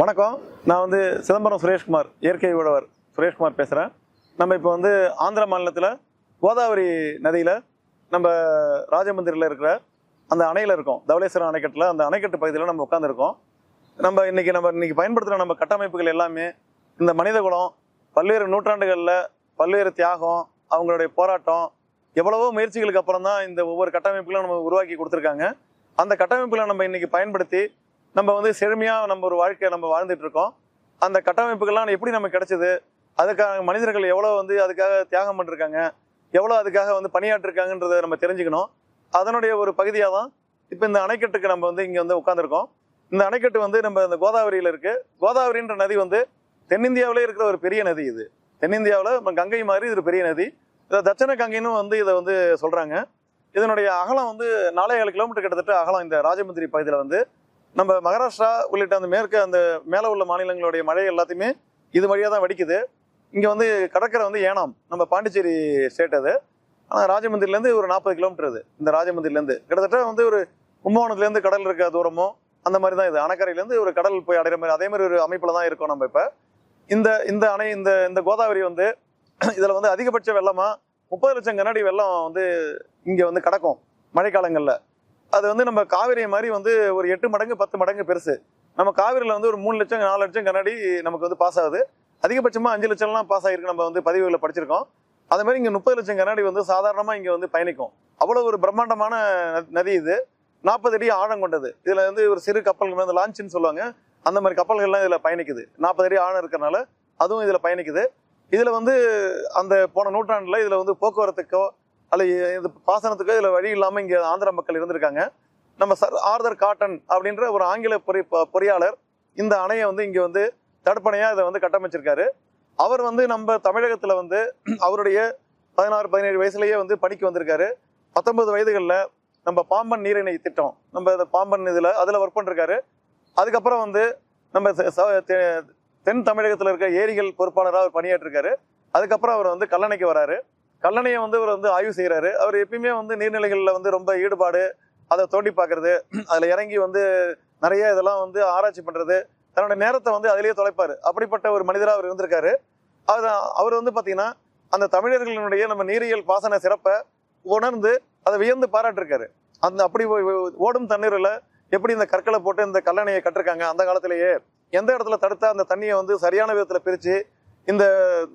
வணக்கம். நான் வந்து சிதம்பரம் சுரேஷ்குமார் இயற்கை உழவர் சுரேஷ்குமார் பேசுகிறேன் நம்ம இப்போ வந்து ஆந்திர மாநிலத்தில் கோதாவரி நதியில் நம்ம ராஜமந்திரியில் இருக்கிற அந்த அணையில் இருக்கோம். தவளேஸ்வரம் அணைக்கட்டில் அந்த அணைக்கட்டு பகுதியில் நம்ம உட்காந்துருக்கோம் நம்ம இன்றைக்கி நம்ம இன்றைக்கி பயன்படுத்துகிற நம்ம கட்டமைப்புகள் எல்லாமே இந்த மனித குலம் பல்வேறு நூற்றாண்டுகளில் பல்வேறு தியாகம் அவங்களுடைய போராட்டம் எவ்வளவோ முயற்சிகளுக்கு அப்புறம் தான் இந்த ஒவ்வொரு கட்டமைப்புகளும் நம்ம உருவாக்கி கொடுத்துருக்காங்க. அந்த கட்டமைப்புகளை நம்ம இன்றைக்கி பயன்படுத்தி நம்ம வந்து செழுமையாக நம்ம ஒரு வாழ்க்கையை நம்ம வாழ்ந்துட்டு இருக்கோம். அந்த கட்டமைப்புகள்லாம் எப்படி நமக்கு கிடைச்சது? அதுக்காக மனிதர்கள் எவ்வளோ வந்து அதுக்காக தியாகம் பண்ணிருக்காங்க? எவ்வளோ அதுக்காக வந்து பணியாற்றிருக்காங்கன்றதை நம்ம தெரிஞ்சுக்கணும். அதனுடைய ஒரு பகுதியாக தான் இப்போ இந்த அணைக்கட்டுக்கு நம்ம வந்து இங்கே வந்து உட்காந்துருக்கோம் இந்த அணைக்கட்டு வந்து நம்ம இந்த கோதாவரியில் இருக்குது கோதாவரின்ற நதி வந்து தென்னிந்தியாவிலே இருக்கிற ஒரு பெரிய நதி இது. தென்னிந்தியாவில் நம்ம கங்கை மாதிரி இது ஒரு பெரிய நதி. இதை தட்சண கங்கைன்னு வந்து இதை வந்து சொல்கிறாங்க இதனுடைய அகலம் வந்து நாலே ஏழு கிலோமீட்டர் கிட்டத்தட்ட அகலம் இந்த ராஜமந்திரி பகுதியில் வந்து நம்ம மகாராஷ்டிரா உள்ளிட்ட அந்த மேற்கு அந்த மேலே உள்ள மாநிலங்களுடைய மழை எல்லாத்தையுமே இது வழியாக தான் வடிக்குது. இங்கே வந்து கடற்கரை வந்து ஏனாம். நம்ம பாண்டிச்சேரி ஸ்டேட் அது. ஆனால் ராஜமந்திரிலேருந்து ஒரு நாற்பது கிலோமீட்டர் இது இந்த ராஜமந்திரிலேருந்து. கிட்டத்தட்ட வந்து ஒரு கும்பகோணத்துலேருந்து கடல் இருக்க தூரமும் அந்த மாதிரி தான் இது. அணைக்கரையிலேருந்து ஒரு கடல் போய் அடைகிற மாதிரி அதே மாதிரி ஒரு அமைப்பில் தான் இருக்கோம் நம்ம இப்போ. இந்த இந்த அணை இந்த இந்த கோதாவரி வந்து இதில் வந்து அதிகபட்ச வெள்ளமாக முப்பது லட்சம் கண்ணாடி வெள்ளம் வந்து இங்கே வந்து கிடக்கும். மழைக்காலங்களில். அது வந்து நம்ம காவிரி மாதிரி வந்து ஒரு எட்டு மடங்கு பத்து மடங்கு பெருசு. நம்ம காவிரியில் வந்து ஒரு மூணு லட்சம் நாலு லட்சம் கண்ணாடி நமக்கு வந்து பாஸ் ஆகுது. அதிகபட்சமாக அஞ்சு லட்சம்லாம் பாஸ் ஆகிருக்கு நம்ம வந்து பதிவுகளை படிச்சிருக்கோம். அதே மாதிரி இங்கே முப்பது லட்சம் கண்ணாடி வந்து சாதாரணமாக இங்கே வந்து பயணிக்கும். அவ்வளோ ஒரு பிரம்மாண்டமான நதி இது. நாற்பது அடி ஆழம் கொண்டது. இதில் வந்து ஒரு சிறு கப்பல்கள் வந்து லான்ச்சுன்னு சொல்லுவாங்க. அந்த மாதிரி கப்பல்கள்லாம் இதில் பயணிக்குது. நாற்பது அடி ஆழம் இருக்கிறனால அதுவும் இதில் பயணிக்குது. இதில் வந்து அந்த போன நூற்றாண்டில் இதில் வந்து போக்குவரத்துக்கோ அல்ல இது பாசனத்துக்கு இதில் வழி இல்லாமல் இங்கே ஆந்திர மக்கள் இருந்திருக்காங்க. நம்ம சர் ஆர்தர் காட்டன் அப்படின்ற ஒரு ஆங்கில பொறி பொறியாளர் இந்த அணையை வந்து இங்கே வந்து தடுப்பணையாக இதை வந்து கட்டமைச்சிருக்காரு. அவர் வந்து நம்ம தமிழகத்தில் வந்து அவருடைய பதினாறு பதினேழு வயசுலேயே வந்து பணிக்கு வந்திருக்காரு. பத்தொன்பது வயதுகளில் நம்ம பாம்பன் நீரிணை திட்டம் நம்ம இந்த பாம்பன் இதில் அதில் ஒர்க் பண்ணிருக்காரு. அதுக்கப்புறம் வந்து நம்ம தெ- தென் தமிழகத்தில் இருக்க ஏரிகள் பொறுப்பாளராக அவர் பணியாற்றிருக்காரு. அதுக்கப்புறம் அவர் வந்து கல்லணைக்கு வராரு. கல்லணையை வந்து அவர் வந்து ஆய்வு செய்கிறாரு அவர் எப்பயுமே வந்து நீர்நிலைகளில் வந்து ரொம்ப ஈடுபாடு அதை தோண்டி பார்க்கறது அதில் இறங்கி வந்து நிறைய இதெல்லாம் வந்து ஆராய்ச்சி பண்ணுறது தன்னோட நேரத்தை வந்து அதிலேயே தொலைப்பார். அப்படிப்பட்ட ஒரு மனிதராக அவர் இருந்திருக்காரு. அது அவர் வந்து பார்த்தீங்கன்னா அந்த தமிழர்களினுடைய நம்ம நீரியல் பாசன சிறப்பை உணர்ந்து அதை வியந்து பாராட்டிருக்காரு. அந்த அப்படி ஓ- ஓடும் தண்ணீரில் எப்படி இந்த கற்களை போட்டு இந்த கல்லணையை கட்டிருக்காங்க அந்த காலத்திலேயே எந்த இடத்துல தடுத்தா அந்த தண்ணியை வந்து சரியான விதத்தில் பிரித்து இந்த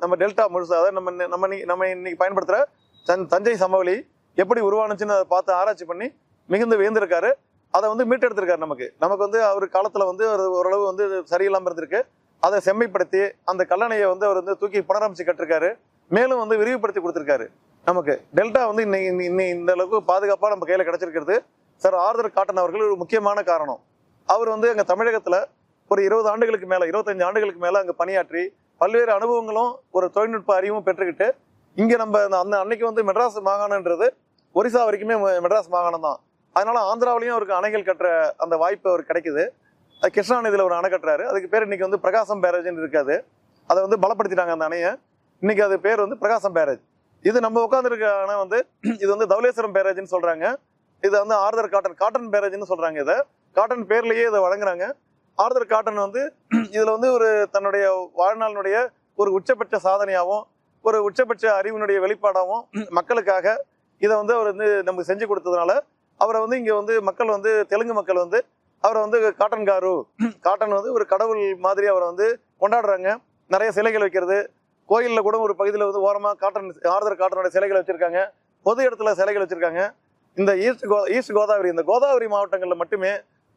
நம்ம டெல்டா முழுசு அதாவது நம்ம நம்ம நம்ம இன்னைக்கு பயன்படுத்துகிற தன் தஞ்சை சமவெளி எப்படி உருவானுச்சுன்னு அதை பார்த்து ஆராய்ச்சி பண்ணி மிகுந்து வியந்திருக்காரு. அதை வந்து மீட்டெடுத்திருக்காரு நமக்கு. நமக்கு வந்து அவர் காலத்தில் வந்து ஒரு ஓரளவு வந்து சரியில்லாமல் இருந்திருக்கு. அதை செம்மைப்படுத்தி அந்த கல்லணையை வந்து அவர் வந்து தூக்கி புனரமைச்சு கட்டிருக்காரு. மேலும் வந்து விரிவுபடுத்தி கொடுத்துருக்காரு நமக்கு. டெல்டா வந்து இன்னைக்கு இன்னைக்கு இந்த அளவுக்கு பாதுகாப்பாக நம்ம கையில் கிடைச்சிருக்கிறது. சார் ஆர்தர் காட்டன் அவர்கள் ஒரு முக்கியமான காரணம். அவர் வந்து எங்கள் தமிழகத்தில் ஒரு இருபது ஆண்டுகளுக்கு மேலே இருபத்தஞ்சு ஆண்டுகளுக்கு மேலே அங்கே பணியாற்றி பல்வேறு அனுபவங்களும் ஒரு தொழில்நுட்ப அறிவும் பெற்றுக்கிட்டு இங்கே நம்ம அந்த அந்த அன்னைக்கு வந்து மெட்ராஸ் மாகாணன்றது ஒரிசா வரைக்குமே மெ- மெட்ராஸ் மாகாணம் தான். அதனால ஆந்திராவிலையும் அவருக்கு அணைகள் கட்டுற அந்த வாய்ப்பு அவருக்கு கிடைக்குது. அது கிருஷ்ணா நதியில் ஒரு அணை கட்டுறாரு. அதுக்கு பேர் இன்னைக்கு வந்து பிரகாசம் பேரேஜ்னு இருக்காது. அதை வந்து பலப்படுத்திட்டாங்க அந்த அணையை. இன்னைக்கு அது பேர் வந்து பிரகாசம் பேரேஜ். இது நம்ம உட்காந்துருக்க அணை வந்து இது வந்து தவளேஸ்வரம் பேரேஜ்னு சொல்றாங்க. இது வந்து ஆர்தர் காட்டன் காட்டன் பேரேஜ்னு சொல்றாங்க இதை. காட்டன் பேர்லயே இதை வழங்குறாங்க. ஆர்தர் காட்டன் வந்து இதில் வந்து ஒரு தன்னுடைய வாழ்நாளினுடைய ஒரு உச்சபட்ச சாதனையாகவும் ஒரு உச்சபட்ச அறிவினுடைய வெளிப்பாடாகவும் மக்களுக்காக இதை வந்து அவர் வந்து நமக்கு செஞ்சு கொடுத்ததுனால அவரை வந்து இங்கே வந்து மக்கள் வந்து தெலுங்கு மக்கள் வந்து அவரை வந்து காட்டன் காரு காட்டன் வந்து ஒரு கடவுள் மாதிரி அவரை வந்து கொண்டாடுறாங்க. நிறைய சிலைகள் வைக்கிறது. கோயிலில் கூட ஒரு பகுதியில் வந்து ஓரமாக காட்டன் ஆர்தர் காட்டனோட சிலைகள் வச்சுருக்காங்க. பொது இடத்துல சிலைகள் வச்சுருக்காங்க. இந்த ஈஸ்ட் கோ ஈஸ்ட் கோதாவரி இந்த கோதாவரி மாவட்டங்களில் மட்டுமே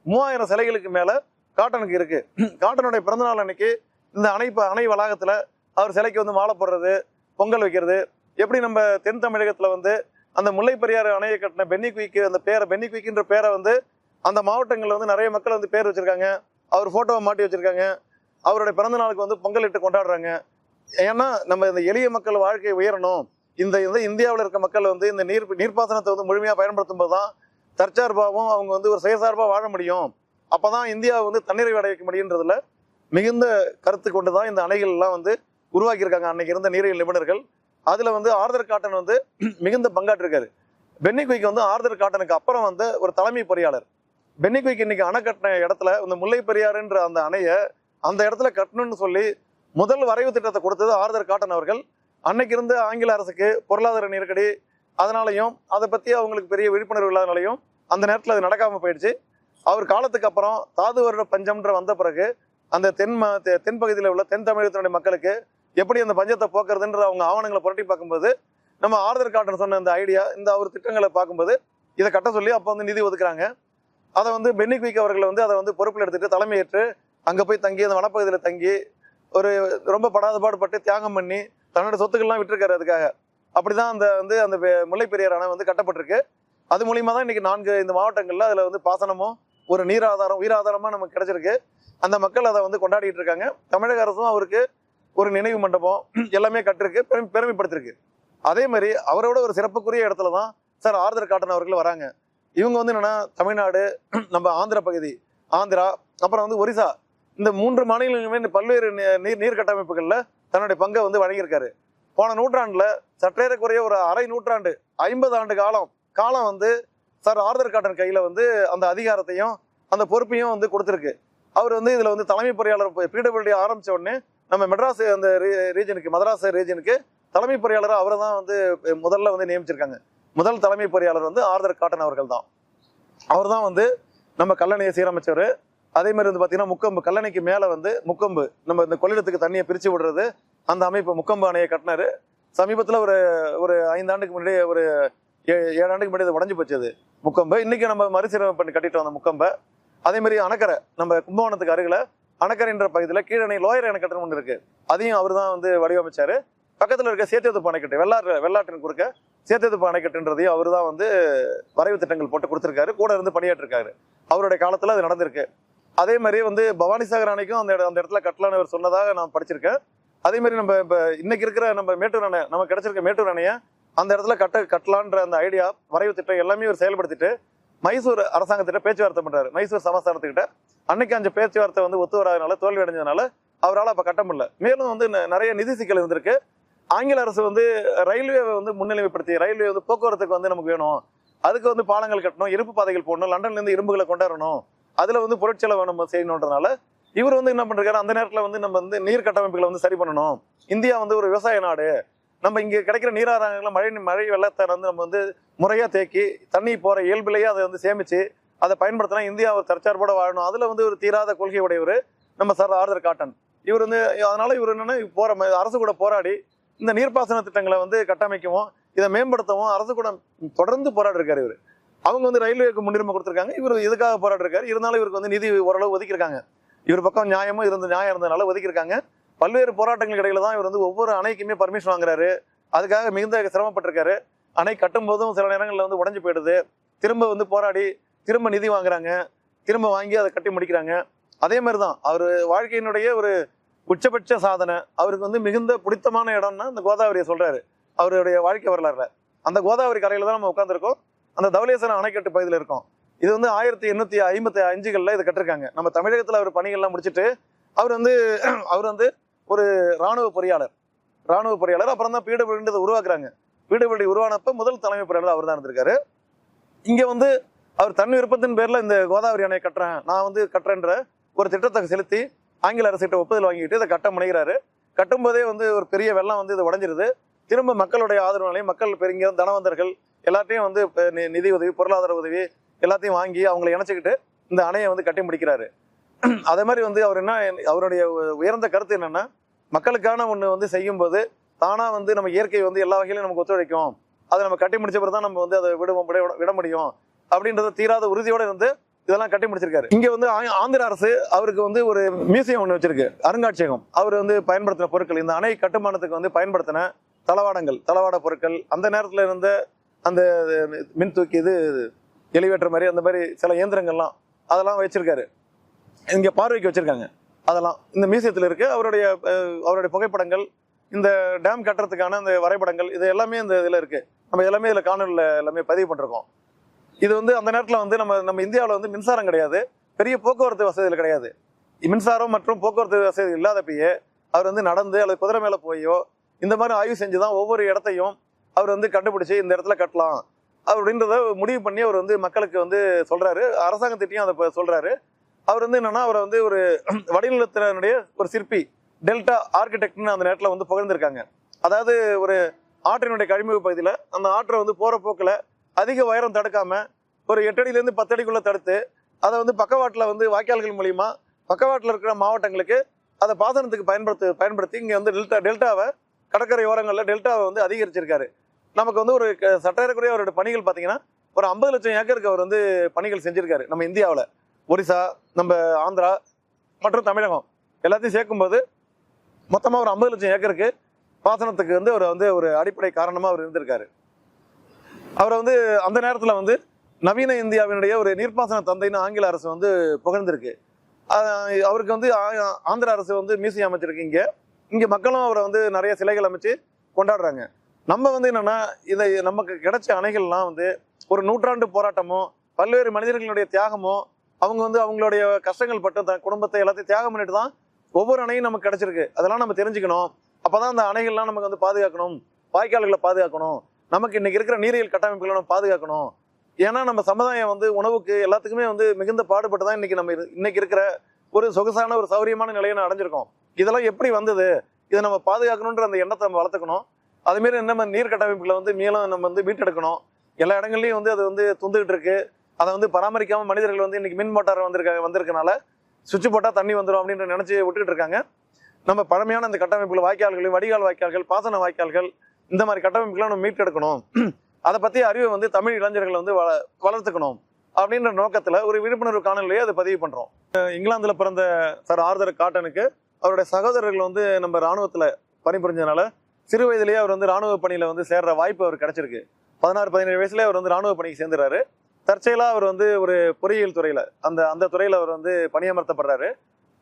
மூவாயிரம் சிலைகளுக்கு மேலே காட்டனுக்கு இருக்கு. காட்டனுடைய பிறந்தநாள் அன்னைக்கு இந்த அணை ப- அணை வளாகத்தில் அவர் சிலைக்கு வந்து மாலை போடுறது பொங்கல் வைக்கிறது. எப்படி நம்ம தென் தமிழகத்தில் வந்து அந்த முல்லை பெரியார் அணையை கட்டின பென்னி குயிக்கு அந்த பேரை பென்னி குயிக்குன்ற பேரை வந்து அந்த மாவட்டங்களில் வந்து நிறைய மக்கள் வந்து பேர் வச்சிருக்காங்க. அவர் ஃபோட்டோவை மாட்டி வச்சிருக்காங்க. அவருடைய பிறந்த நாளுக்கு வந்து பொங்கல் இட்டு கொண்டாடுறாங்க. ஏன்னா நம்ம இந்த எளிய மக்கள் வாழ்க்கை உயரணும். இந்த இந்த இந்தியாவில் இருக்க மக்கள் வந்து இந்த நீர் நீர்ப்பாசனத்தை வந்து முழுமையாக பயன்படுத்தும் போது தான் தற்சார்பாகவும் அவங்க வந்து ஒரு சுயசார்பாக வாழ முடியும். அப்பதான் இந்தியா வந்து தண்ணீரை அடைக்க முடியுன்றதுல மிகுந்த கருத்து கொண்டு தான் இந்த அணைகள் எல்லாம் வந்து உருவாக்கியிருக்காங்க. அன்னைக்கு இருந்த நீரியல் நிபுணர்கள். அதில் வந்து ஆர்தர் காட்டன் வந்து மிகுந்த பங்காற்றிருக்காரு. பென்னி குயிக் வந்து ஆர்தர் காட்டனுக்கு அப்புறம் வந்து ஒரு தலைமை பொறியாளர். பென்னி குயிக் இன்னைக்கு அணை கட்டின இடத்துல இந்த முல்லை பெரியாறுன்ற அந்த அணையை அந்த இடத்துல கட்டணும்னு சொல்லி முதல் வரைவு திட்டத்தை கொடுத்தது ஆர்தர் காட்டன் அவர்கள். அன்னைக்கு இருந்து ஆங்கில அரசுக்கு பொருளாதார நெருக்கடி அதனாலையும் அதை பற்றி அவங்களுக்கு பெரிய விழிப்புணர்வு இல்லாதனாலையும் அந்த நேரத்தில் அது நடக்காமல் போயிடுச்சு. அவர் காலத்துக்கு அப்புறம் தாது வருட பஞ்சம்ன்ற வந்த பிறகு அந்த தென் ம தெ- தென் பகுதியில் உள்ள தென் தமிழகத்தினுடைய மக்களுக்கு எப்படி அந்த பஞ்சத்தை போக்குறதுன்ற அவங்க ஆவணங்களை புரட்டி பார்க்கும்போது நம்ம ஆறுதல் காட்டன் சொன்ன இந்த ஐடியா இந்த அவர் திட்டங்களை பார்க்கும்போது இதை கட்ட சொல்லி அப்போ வந்து நிதி ஒதுக்குறாங்க. அதை வந்து பென்னி குயிக் அவர்களை வந்து அதை வந்து பொறுப்பில் எடுத்துட்டு தலைமையேற்று அங்கே போய் தங்கி அந்த வனப்பகுதியில் தங்கி ஒரு ரொம்ப படாத பாடுபட்டு தியாகம் பண்ணி தன்னோட சொத்துக்கள்லாம் விட்டுருக்காரு அதுக்காக. அப்படிதான் அந்த வந்து அந்த வெ- பெரியார் அணை வந்து கட்டப்பட்டிருக்கு. அது மூலியமாக தான் இன்னைக்கு நான்கு இந்த மாவட்டங்களில் அதில் வந்து பாசனமும் ஒரு நீராதாரம் உயிராதாரமாக உயிர் நமக்கு கிடைச்சிருக்கு. அந்த மக்கள் அதை வந்து கொண்டாடிட்டு இருக்காங்க. தமிழக அரசும் அவருக்கு ஒரு நினைவு மண்டபம் எல்லாமே கட்டிருக்கு பெருமை- பெருமைப்படுத்திருக்கு. அதே மாதிரி அவரோட ஒரு சிறப்புக்குரிய இடத்துல தான் சார் ஆர்தர் காட்டன் அவர்கள் வராங்க. இவங்க வந்து என்னென்னா தமிழ்நாடு நம்ம ஆந்திர பகுதி ஆந்திரா அப்புறம் வந்து ஒரிசா. இந்த மூன்று மாநிலங்களுமே இந்த பல்வேறு நீர் நீர் கட்டமைப்புகளில் தன்னுடைய பங்கை வந்து வழங்கியிருக்காரு. போன நூற்றாண்டில் சற்றேறக்குறைய ஒரு அரை நூற்றாண்டு ஐம்பது ஆண்டு காலம் காலம் வந்து சார் ஆர்தர் காட்டன் கையில் வந்து அந்த அதிகாரத்தையும் அந்த பொறுப்பையும் வந்து கொடுத்துருக்கு. அவர் வந்து இதில் வந்து தலைமை பொறியாளர் பிடபிள்யூடி ஆரம்பித்த உடனே நம்ம மெட்ராஸ் அந்த ரீஜனுக்கு மதராஸ் ரீஜனுக்கு தலைமை பொறியாளர் அவரை தான் வந்து முதல்ல வந்து நியமிச்சிருக்காங்க. முதல் தலைமை பொறியாளர் வந்து ஆர்தர் காட்டன் அவர்கள் தான். அவர் தான் வந்து நம்ம கல்லணையை சீரமைச்சவர். அதே மாதிரி வந்து பார்த்தீங்கன்னா முக்கொம்பு கல்லணைக்கு மேலே வந்து முக்கொம்பு நம்ம இந்த கொள்ளிடத்துக்கு தண்ணியை பிரித்து விடுறது அந்த அமைப்பு முக்கொம்பு அணையை கட்டினாரு. சமீபத்தில் ஒரு ஒரு ஐந்தாண்டுக்கு முன்னாடி ஒரு ஏழு ஆண்டுக்கு முன்னாடி அது உடஞ்சி போச்சு அது. முக்கொம்பு. இன்னைக்கு நம்ம மறுசீரமைப்பு பண்ணி கட்டிட்டு வந்த முக்கொம்பை. அதே மாதிரி அணக்கரை. நம்ம கும்பகோணத்துக்கு அருகில் அணக்கரைன்ற பகுதியில் கீழணை லோயர் அணைக்கட்டுன்னு ஒன்று இருக்கு. அதையும் அவர் தான் வந்து வடிவமைச்சாரு. பக்கத்தில் இருக்க சேத்தியத்துப்பு அணைக்கட்டு வெள்ளாறு வெள்ளாற்றின் குறுக்க சேத்தியத்துப்பு அணைக்கட்டுன்றதையும் அவர் தான் வந்து வரைவு திட்டங்கள் போட்டு கொடுத்துருக்காரு. கூட இருந்து பணியாற்றிருக்காரு. அவருடைய காலத்தில் அது நடந்திருக்கு. அதே மாதிரி வந்து பவானிசாகர் அணைக்கும் அந்த அந்த இடத்துல கட்டலான்னு அவர் சொன்னதாக நான் படிச்சிருக்கேன். அதே மாதிரி நம்ம இப்போ இன்னைக்கு இருக்கிற நம்ம மேட்டூர் அணை நம்ம கிடைச்சிருக்க மேட்டூர் அணையை அந்த இடத்துல கட்ட கட்டலான்ற அந்த ஐடியா வரைவு திட்டம் எல்லாமே இவர் செயல்படுத்திட்டு மைசூர் அரசாங்கத்திட்ட பேச்சுவார்த்தை பண்ணுறாரு மைசூர் சமஸ்தானத்துக்கிட்ட. அன்னைக்கு அந்த பேச்சுவார்த்தை வந்து ஒத்து வராதனால தோல்வி அடைஞ்சதுனால அவரால் அப்போ கட்ட முடியல. மேலும் வந்து நிறைய நிதி சிக்கல் இருந்திருக்கு. ஆங்கில அரசு வந்து ரயில்வேவை வந்து முன்னிலைப்படுத்தி ரயில்வே வந்து போக்குவரத்துக்கு வந்து நமக்கு வேணும். அதுக்கு வந்து பாலங்கள் கட்டணும் இருப்பு பாதைகள் போடணும் லண்டன்லேருந்து இரும்புகளை கொண்டாடணும். அதில் வந்து பொருட்செலவை நம்ம செய்யணுன்றதுனால இவர் வந்து என்ன பண்ணுறாரு அந்த நேரத்தில் வந்து நம்ம வந்து நீர் கட்டமைப்புகளை வந்து சரி பண்ணணும். இந்தியா வந்து ஒரு விவசாய நாடு. நம்ம இங்கே கிடைக்கிற நீராதாரங்களை மழை மழை வெள்ளத்தை வந்து நம்ம வந்து முறையாக தேக்கி தண்ணி போகிற இயல்பிலேயே அதை வந்து சேமித்து அதை பயன்படுத்தினா இந்தியா ஒரு தற்சார்போட வாழணும். அதில் வந்து ஒரு தீராத கொள்கை உடையவர் நம்ம சார் ஆர்தர் காட்டன். இவர் வந்து அதனால் இவர் என்னென்னா போகிற ம- அரசு கூட போராடி இந்த நீர்ப்பாசன திட்டங்களை வந்து கட்டமைக்கவும் இதை மேம்படுத்தவும் அரசு கூட தொடர்ந்து போராடிருக்கார் இவர். அவங்க வந்து ரயில்வேக்கு முன்னுரிமை கொடுத்துருக்காங்க. இவர் இதுக்காக போராடி இருக்காரு இருந்தாலும் இவருக்கு வந்து நிதி ஓரளவு ஒதுக்கியிருக்காங்க. இவர் பக்கம் நியாயமும் இருந்த நியாயம் இருந்ததுனால ஒதுக்கியிருக்காங்க. பல்வேறு போராட்டங்களுக்கு இடையில தான் இவர் வந்து ஒவ்வொரு அணைக்குமே பர்மிஷன் வாங்குறாரு. அதுக்காக மிகுந்த சிரமப்பட்டிருக்காரு. அணை கட்டும் போதும் சில நேரங்களில் வந்து உடஞ்சி போயிடுது. திரும்ப வந்து போராடி திரும்ப நிதி வாங்குறாங்க. திரும்ப வாங்கி அதை கட்டி முடிக்கிறாங்க. அதே மாதிரி தான் அவர் வாழ்க்கையினுடைய ஒரு உச்சபட்ச சாதனை. அவருக்கு வந்து மிகுந்த பிடித்தமான இடம்னா இந்த கோதாவரியை சொல்றாரு. அவருடைய வாழ்க்கை வரலாறுல. அந்த கோதாவரி கரையில் தான் நம்ம உட்காந்துருக்கோம் அந்த தவளேஸ்வரம் அணைக்கட்டு பகுதியில் இருக்கோம். இது வந்து ஆயிரத்தி எண்ணூற்றி ஐம்பத்தி அஞ்சுகளில் இது கட்டிருக்காங்க. நம்ம தமிழகத்தில் அவர் பணிகள்லாம் முடிச்சுட்டு அவர் வந்து அவர் வந்து ஒரு ராணுவ பொறியாளர். ராணுவ பொறியாளர் அப்புறம் தான் பீடபிள்யூன்றதை உருவாக்குறாங்க. பீடபிள்யூ உருவானப்ப முதல் தலைமை பொறியாளர் அவர் தான் இருந்திருக்காரு. இங்கே வந்து அவர் தன் விருப்பத்தின் பேரில் இந்த கோதாவரி அணையை கட்டுறேன் நான் வந்து கட்டுறேன்ற ஒரு திட்டத்தை செலுத்தி ஆங்கில அரசிட்ட ஒப்புதல் வாங்கிட்டு இதை கட்ட முனைகிறாரு. கட்டும்போதே வந்து ஒரு பெரிய வெள்ளம் வந்து இது உடஞ்சிருது. திரும்ப மக்களுடைய ஆதரவுனாலையும் மக்கள் பெருங்க தனவந்தர்கள் எல்லாத்தையும் வந்து நி- நிதி உதவி பொருளாதார உதவி எல்லாத்தையும் வாங்கி அவங்களை இணைச்சிக்கிட்டு இந்த அணையை வந்து கட்டி முடிக்கிறாரு. அதே மாதிரி வந்து அவர் என்ன அவருடைய உயர்ந்த கருத்து என்னென்னா மக்களுக்கான ஒன்று வந்து செய்யும்போது தானாக வந்து நம்ம இயற்கை வந்து எல்லா வகையிலும் நமக்கு ஒத்துழைக்கும். அதை நம்ம கட்டி முடிச்ச பிறகு தான் நம்ம வந்து அதை விடுவோம் விட- விட முடியும். அப்படின்றத தீராத உறுதியோடு இருந்து இதெல்லாம் கட்டி முடிச்சிருக்காரு. இங்க வந்து ஆ- ஆந்திர அரசு அவருக்கு வந்து ஒரு மியூசியம் ஒன்று வச்சிருக்கு அருங்காட்சியகம். அவர் வந்து பயன்படுத்தின பொருட்கள் இந்த அணை கட்டுமானத்துக்கு வந்து பயன்படுத்தின தளவாடங்கள் தளவாட பொருட்கள் அந்த நேரத்துல இருந்த அந்த மின் தூக்கி இது எலிவேட்டர் மாதிரி அந்த மாதிரி சில இயந்திரங்கள்லாம் அதெல்லாம் வச்சிருக்காரு. இங்க பார்வைக்கு வச்சிருக்காங்க. அதெல்லாம் இந்த மியூசியத்தில் இருக்கு. அவருடைய அவருடைய புகைப்படங்கள் இந்த டேம் கட்டுறதுக்கான அந்த வரைபடங்கள் இது எல்லாமே இந்த இதில் இருக்கு. நம்ம எல்லாமே இதில் காணொலியில் எல்லாமே பதிவு பண்ணிருக்கோம். இது வந்து அந்த நேரத்தில் வந்து நம்ம நம்ம இந்தியாவில் வந்து மின்சாரம் கிடையாது. பெரிய போக்குவரத்து வசதிகள் கிடையாது. மின்சாரம் மற்றும் போக்குவரத்து வசதி இல்லாதப்பயே அவர் வந்து நடந்து அல்லது குதிரை மேலே போயோ இந்த மாதிரி ஆய்வு செஞ்சு தான் ஒவ்வொரு இடத்தையும் அவர் வந்து கண்டுபிடிச்சி இந்த இடத்துல கட்டலாம். அப்படின்றத முடிவு பண்ணி அவர் வந்து மக்களுக்கு வந்து சொல்கிறாரு அரசாங்கத்திட்டையும் அதை சொல்கிறாரு அவர் வந்து என்னன்னா அவரை வந்து ஒரு வடிநிலத்தினுடைய ஒரு சிற்பி டெல்டா ஆர்கிடெக்ட்னு அந்த நேரத்தில் வந்து புகழ்ந்திருக்காங்க. அதாவது ஒரு ஆற்றினுடைய கழிமுக பகுதியில் அந்த ஆற்றை வந்து போகிற போக்கில் அதிக உயரம் தடுக்காம ஒரு எட்டடியிலேருந்து பத்து அடிக்குள்ளே தடுத்து அதை வந்து பக்கவாட்டில் வந்து வாய்க்கால்கள் மூலிமா பக்கவாட்டில் இருக்கிற மாவட்டங்களுக்கு அதை பாசனத்துக்கு பயன்படுத்து பயன்படுத்தி இங்கே வந்து டெல்டா டெல்டாவை கடற்கரை ஓரங்களில் டெல்டாவை வந்து அதிகரிச்சிருக்காரு. நமக்கு வந்து ஒரு க- அவரோட பணிகள் பார்த்தீங்கன்னா ஒரு ஐம்பது லட்சம் ஏக்கருக்கு அவர் வந்து பணிகள் செஞ்சிருக்காரு நம்ம இந்தியாவில். ஒரிசா நம்ம ஆந்திரா மற்றும் தமிழகம் எல்லாத்தையும் சேர்க்கும்போது மொத்தமாக ஒரு ஐம்பது லட்சம் ஏக்கருக்கு பாசனத்துக்கு வந்து அவர் வந்து ஒரு அடிப்படை காரணமாக அவர் இருந்திருக்காரு. அவரை வந்து அந்த நேரத்தில் வந்து நவீன இந்தியாவினுடைய ஒரு நீர்ப்பாசன தந்தைன்னு ஆங்கில அரசு வந்து புகழ்ந்திருக்கு. அவருக்கு வந்து ஆ- ஆந்திர அரசு வந்து மியூசியம் அமைச்சிருக்கு இங்கே. இங்கே மக்களும் அவரை வந்து நிறைய சிலைகள் அமைச்சு கொண்டாடுறாங்க. நம்ம வந்து என்னென்னா இதை நமக்கு கிடைச்ச அணைகள்லாம் வந்து ஒரு நூற்றாண்டு போராட்டமோ பல்வேறு மனிதர்களுடைய தியாகமோ அவங்க வந்து அவங்களுடைய கஷ்டங்கள் பட்டு தன் குடும்பத்தை எல்லாத்தையும் தியாகம் பண்ணிட்டு தான் ஒவ்வொரு அணையும் நமக்கு கிடைச்சிருக்கு. அதெல்லாம் நம்ம தெரிஞ்சுக்கணும். அப்போதான் அந்த அணைகள்லாம் நமக்கு வந்து பாதுகாக்கணும். வாய்க்கால்களை பாதுகாக்கணும். நமக்கு இன்னைக்கு இருக்கிற நீரியல் கட்டமைப்புகளை நம்ம பாதுகாக்கணும். ஏன்னா நம்ம சமுதாயம் வந்து உணவுக்கு எல்லாத்துக்குமே வந்து மிகுந்த பாடுபட்டு தான் இன்னைக்கு நம்ம இன்னைக்கு இருக்கிற ஒரு சொகுசான ஒரு சௌரியமான நிலையை நான் அடைஞ்சிருக்கோம். இதெல்லாம் எப்படி வந்தது? இதை நம்ம பாதுகாக்கணுன்ற அந்த எண்ணத்தை நம்ம வளர்த்துக்கணும். அதுமாரி நம்ம நீர் கட்டமைப்புகளை வந்து மேலும் நம்ம வந்து மீட்டெடுக்கணும். எல்லா இடங்கள்லையும் வந்து அது வந்து துந்துகிட்டு இருக்குது அதை வந்து பராமரிக்காமல் மனிதர்கள் வந்து இன்னைக்கு மின் மோட்டார் வந்திருக்காங்க வந்திருக்கனால சுவிட்ச் போட்டால் தண்ணி வந்துடும் அப்படின்ற நினச்சி விட்டுட்டு இருக்காங்க. நம்ம பழமையான அந்த கட்டமைப்புகள் வாய்க்கால்கள் வடிகால் வாய்க்கால்கள் பாசன வாய்க்கால்கள் இந்த மாதிரி கட்டமைப்புகளை நம்ம மீட்டெடுக்கணும். அதை பற்றி அறிவை வந்து தமிழ் இளைஞர்களை வந்து வள வளர்த்துக்கணும் அப்படின்ற நோக்கத்தில் ஒரு விழிப்புணர்வு காணொலியை அதை பதிவு பண்ணுறோம் இங்கிலாந்தில் பிறந்த சார் ஆர்தர் காட்டனுக்கு அவருடைய சகோதரர்கள் வந்து நம்ம இராணுவத்தில் பணிபுரிஞ்சதுனால சிறு வயதிலேயே அவர் வந்து ராணுவ பணியில் வந்து சேர்ற வாய்ப்பு அவர் கிடச்சிருக்கு. பதினாறு பதினேழு வயசுலேயே அவர் வந்து ராணுவ பணிக்கு சேர்ந்துறாரு. தற்செயலாக அவர் வந்து ஒரு பொறியியல் துறையில் அந்த அந்த துறையில் அவர் வந்து பணியமர்த்தப்படுறாரு.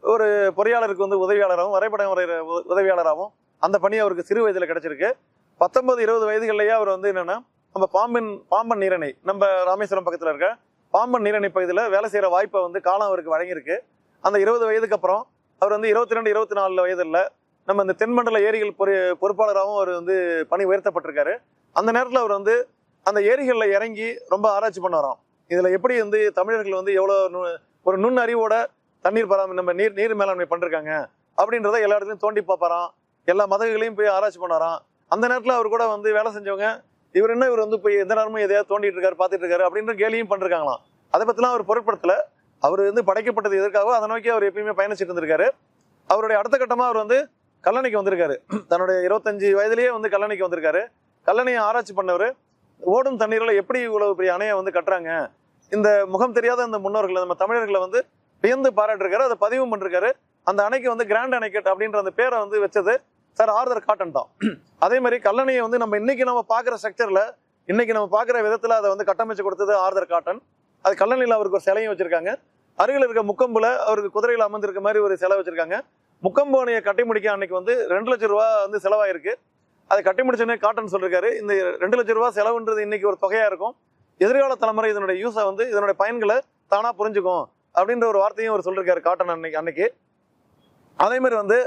ஒரு பொறியாளருக்கு வந்து உதவியாளராகவும் வரைபடம் வரைகிற உ- உதவியாளராகவும் அந்த பணி அவருக்கு சிறு வயதில் கிடச்சிருக்கு. பத்தொன்பது இருபது வயதுகள்லேயே அவர் வந்து என்னென்னா நம்ம பாம்பன் பாம்பன் நீரணை நம்ம ராமேஸ்வரம் பக்கத்தில் இருக்க பாம்பன் நீரணை பகுதியில் வேலை செய்கிற வாய்ப்பை வந்து காலம் அவருக்கு வழங்கியிருக்கு. அந்த இருபது வயதுக்கு அப்புறம் அவர் வந்து இருபத்தி ரெண்டு இருபத்தி நாலு வயதில் நம்ம இந்த தென்மண்டல ஏரிகள் பொறு பொறுப்பாளராகவும் அவர் வந்து பணி உயர்த்தப்பட்டிருக்காரு. அந்த நேரத்தில் அவர் வந்து அந்த ஏரிகளில் இறங்கி ரொம்ப ஆராய்ச்சி பண்ண வரோம். இதில் எப்படி வந்து தமிழர்கள் வந்து எவ்வளோ நு- ஒரு நுண்ணறிவோட தண்ணீர் பராம நம்ம நீர் நீர் மேலாண்மை பண்ணிருக்காங்க அப்படின்றத எல்லா இடத்துலையும் தோண்டி பார்ப்பாராம் எல்லா மதகுகளையும் போய் ஆராய்ச்சி பண்ணாராம். அந்த நேரத்தில் அவர் கூட வந்து வேலை செஞ்சவங்க இவர் என்ன இவர் வந்து போய் எந்த நேரமும் எதையாவது தோண்டிட்டு இருக்காரு பார்த்துட்டு இருக்காரு அப்படின்ற கேலியும் பண்ணிருக்காங்களாம் அதை பற்றிலாம் அவர் பொருட்படுத்தல. அவர் வந்து படைக்கப்பட்டது எதற்காகவோ அதை நோக்கி அவர் எப்பயுமே பயணிச்சுட்டு இருந்திருக்காரு. அவருடைய அடுத்த கட்டமாக அவர் வந்து கல்லணைக்கு வந்திருக்காரு. தன்னுடைய இருபத்தஞ்சு வயதிலேயே வந்து கல்லணைக்கு வந்திருக்காரு. கல்லணையை ஆராய்ச்சி பண்ணவர் ஓடும் தண்ணீரில் எப்படி இவ்வளவு பெரிய அணையை வந்து கட்டுறாங்க? இந்த முகம் தெரியாத அந்த முன்னோர்களை நம்ம தமிழர்களை வந்து வியந்து பாராட்டிருக்காரு அதை பதிவும் பண்ணிருக்காரு. அந்த அணைக்கு வந்து கிராண்ட் அணைக்கட் அப்படின்ற அந்த பேரை வந்து வச்சது சார் ஆர்தர் காட்டன் தான். அதே மாதிரி கல்லணையை வந்து நம்ம இன்னைக்கு நம்ம பார்க்குற ஸ்ட்ரக்சரில் இன்னைக்கு நம்ம பார்க்குற விதத்தில் அதை வந்து கட்டமைச்சு கொடுத்தது ஆர்தர் காட்டன். அது கல்லணையில் அவருக்கு ஒரு சிலையும் வச்சிருக்காங்க. அருகில் இருக்க முக்கம்புல அவருக்கு குதிரையில் அமர்ந்திருக்க மாதிரி ஒரு சிலை வச்சிருக்காங்க. முக்கம்பு அணையை கட்டி முடிக்க அன்னைக்கு வந்து ரெண்டு லட்சம் ரூபா வந்து செலவாயிருக்கு. அதை கட்டி முடிச்சோடனே காட்டன் சொல்லியிருக்காரு இந்த ரெண்டு லட்சம் ரூபா செலவுன்றது இன்னைக்கு ஒரு தொகையாக இருக்கும். எதிர்கால தலைமுறை இதனுடைய யூஸை வந்து இதனுடைய பயன்களை தானாக புரிஞ்சுக்கும் அப்படின்ற ஒரு வார்த்தையும் அவர் சொல்லியிருக்காரு காட்டன் அன்னைக்கு அன்னைக்கு. அதே மாதிரி வந்து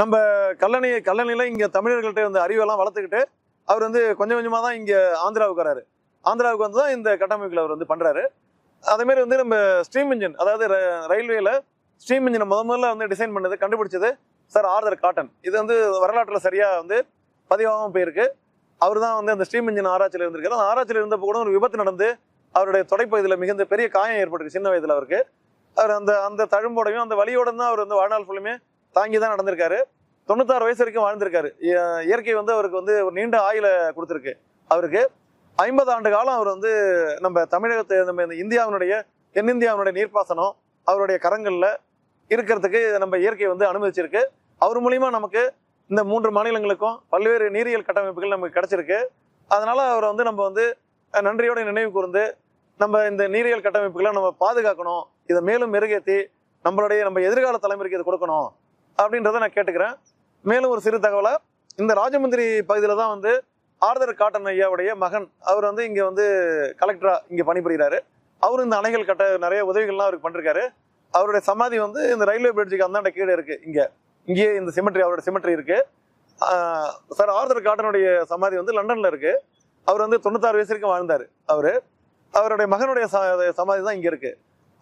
நம்ம கல்லணை கல்லணையில் இங்கே தமிழர்கள்ட்ட வந்து அறிவெல்லாம் வளர்த்துக்கிட்டு அவர் வந்து கொஞ்சம் கொஞ்சமாக தான் இங்கே ஆந்திராவுக்கு வராரு. ஆந்திராவுக்கு வந்து தான் இந்த கட்டமைப்புகளை அவர் வந்து பண்ணுறாரு அதேமாரி வந்து நம்ம ஸ்டீம் இன்ஜின் அதாவது ரயில்வேல ஸ்டீம் இன்ஜினை முத முதல்ல வந்து டிசைன் பண்ணது கண்டுபிடிச்சது சார் ஆர்தர் காட்டன். இது வந்து வரலாற்றில் சரியாக வந்து பதிவாகவும் போயிருக்கு அவர் தான் வந்து அந்த ஸ்டீம் இன்ஜின் ஆராய்ச்சியில் இருந்திருக்காரு. அந்த ஆராய்ச்சியில் இருந்தப்போ கூட ஒரு விபத்து நடந்து அவருடைய தொடைப்பகுதியில் மிகுந்த பெரிய காயம் ஏற்பட்டிருக்கு சின்ன வயதில் அவருக்கு. அவர் அந்த அந்த தழும்போடையும் அந்த வழியோட தான் அவர் வந்து வாழ்நாள் ஃபுல்லுமே தாங்கி தான் நடந்திருக்காரு. தொண்ணூத்தாறு வயசு வரைக்கும் வாழ்ந்திருக்காரு. இயற்கை வந்து அவருக்கு வந்து ஒரு நீண்ட ஆயில கொடுத்துருக்கு அவருக்கு. ஐம்பது ஆண்டு காலம் அவர் வந்து நம்ம தமிழகத்தை நம்ம இந்த இந்தியாவினுடைய தென்னிந்தியாவினுடைய நீர்ப்பாசனம் அவருடைய கரங்களில் இருக்கிறதுக்கு நம்ம இயற்கை வந்து அனுமதிச்சிருக்கு. அவர் மூலிமா நமக்கு இந்த மூன்று மாநிலங்களுக்கும் பல்வேறு நீரியல் கட்டமைப்புகள் நமக்கு கிடைச்சிருக்கு. அதனால் அவரை வந்து நம்ம வந்து நன்றியோட நினைவு கூர்ந்து நம்ம இந்த நீரியல் கட்டமைப்புகளை நம்ம பாதுகாக்கணும். இதை மேலும் மெருகேற்றி நம்மளுடைய நம்ம எதிர்கால தலைமுறைக்கு இதை கொடுக்கணும் அப்படின்றத நான் கேட்டுக்கிறேன். மேலும் ஒரு சிறு தகவலை இந்த ராஜமந்திரி பகுதியில் தான் வந்து ஆர்தர் காட்டன் ஐயாவுடைய மகன் அவர் வந்து இங்கே வந்து கலெக்டராக இங்கே பணிபுரிகிறாரு அவரும் இந்த அணைகள் கட்ட நிறைய உதவிகள்லாம் அவருக்கு பண்ணிருக்காரு. அவருடைய சமாதி வந்து இந்த ரயில்வே பிரிட்ஜுக்கு அந்தாண்ட கீழே இருக்குது இங்கே. இங்கேயே இந்த சிமெட்ரி அவரோட சிமெட்ரி இருக்கு. சார் ஆர்தர் காட்டனுடைய சமாதி வந்து லண்டன்ல இருக்கு. அவர் வந்து தொண்ணூத்தாறு வயசு வரைக்கும் வாழ்ந்தார் அவரு. அவருடைய மகனுடைய சமாதி தான் இங்க இருக்கு.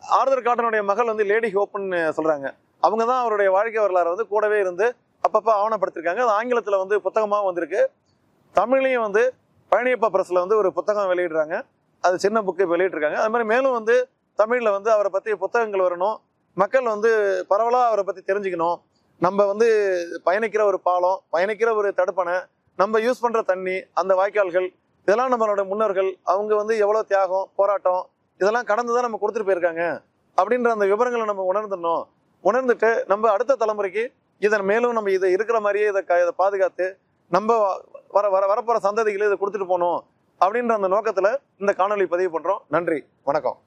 ஆர்தர் காட்டனுடைய மகள் வந்து லேடி ஹோப்னு சொல்றாங்க. அவங்க தான் அவருடைய வாழ்க்கை வரலாறு வந்து கூடவே இருந்து அப்பப்போ ஆவணப்படுத்திருக்காங்க. அது ஆங்கிலத்தில் வந்து புத்தகமாக வந்திருக்கு. தமிழ்லையும் வந்து பழனியப்பா பிரஸ்ல வந்து ஒரு புத்தகம் வெளியிடுறாங்க. அது சின்ன புக்கு வெளியிட்டிருக்காங்க. அது மாதிரி மேலும் வந்து தமிழில் வந்து அவரை பற்றி புத்தகங்கள் வரணும். மக்கள் வந்து பரவலாக அவரை பற்றி தெரிஞ்சுக்கணும். நம்ம வந்து பயணிக்கிற ஒரு பாலம் பயணிக்கிற ஒரு தடுப்பணை நம்ம யூஸ் பண்ணுற தண்ணி அந்த வாய்க்கால்கள் இதெல்லாம் நம்மளோட முன்னோர்கள் அவங்க வந்து எவ்வளோ தியாகம் போராட்டம் இதெல்லாம் கடந்து தான் நம்ம கொடுத்துட்டு போயிருக்காங்க. அப்படின்ற அந்த விவரங்களை நம்ம உணர்ந்துடணும். உணர்ந்துட்டு நம்ம அடுத்த தலைமுறைக்கு இதன் மேலும் நம்ம இதை இருக்கிற மாதிரியே இதை க- இதை பாதுகாத்து நம்ம வர வர வரப்போகிற சந்ததிகளை இதை கொடுத்துட்டு போகணும் அப்படின்ற அந்த நோக்கத்தில் இந்த காணொலி பதிவு பண்ணுறோம் நன்றி. வணக்கம்.